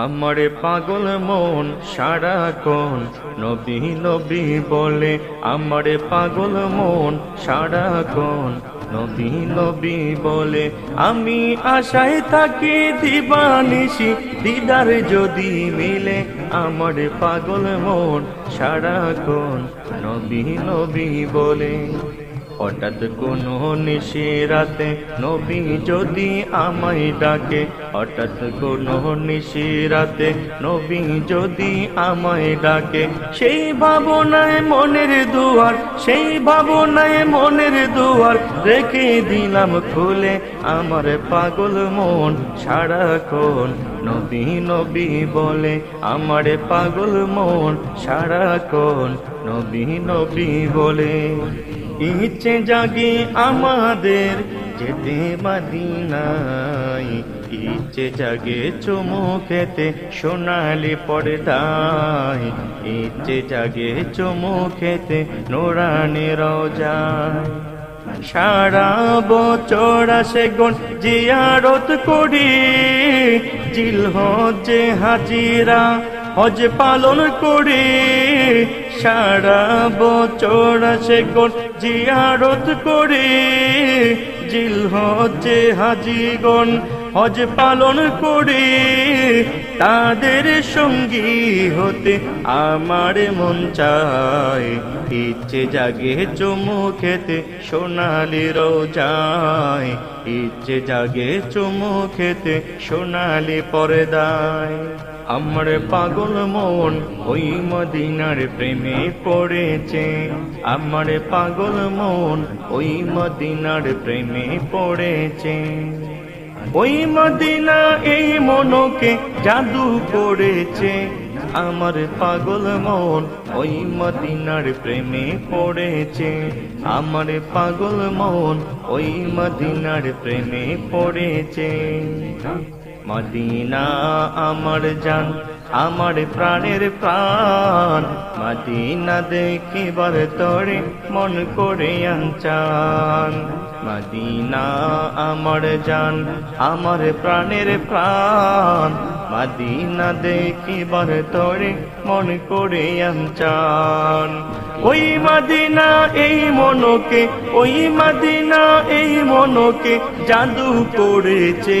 আমারে পাগল মন সারাক্ষণ নবী নবী বলে আমারে পাগল মন সারাক্ষণ নবী নবী বলে আমি আশায় থাকি দিবানিসি দিদার যদি মিলে আমার পাগল মন সারাক্ষণ নবী নবী বলে হঠাৎ কোনো নিশি রাতে নবী যদি আমায় ডাকে, হঠাৎ কোনো নিশি রাতে নবী যদি আমায় ডাকে, সেই ভাবনায় মনের দুয়ার, সেই ভাবনায় মনের দুয়ার রেখে দিলাম খুলে আমার পাগল মন সারাক্ষণ। নবী নবী বলে আমার পাগল মন সারাক্ষণ। নবী নবী বলে ইচ্ছে জাগে আমাদের যেতে মাদিনায়। ইচ্ছে জাগে চুমু খেতে সোনালি পর্দায়। ইচ্ছে জাগে চুমু খেতে নোরানি রোজায় সারা বছর আসে গন জিয়ারত করি। জিল হজে হাজিরা হজ পালন করে সারা বছর সে গন জিয়ারত করে জিল হজে হাজিগণ হজ পালন করে, তাদের সঙ্গী হতে আমার মন চায়। ইচ্ছে জাগে চুমু খেতে সোনালি রোজায়। ইচ্ছে জাগে চুমু খেতে সোনালি পর্দায়। আমার পাগল মন ওই মদিনার প্রেমে পড়েছে। আমার পাগল মন ওই মদিনার প্রেমে পড়েছে। ওই মদিনা এই মনকে জাদু করেছে। আমার পাগল মন ওই মদিনার প্রেমে পড়েছে। আমার পাগল মন ওই মদিনার প্রেমে পড়েছে। মদিনা আমার জান আমার প্রাণের প্রাণ, মদিনা দেখিবার তরে মন করে আঞ্চান মাদিনা আমার জান, আমার প্রাণের প্রাণ, মদিনা দেখিবার তরে মন করে আঞ্চান ওই মাদিনা, এই মনকে, ওই মাদিনা, এই মনকে জাদু করেছে।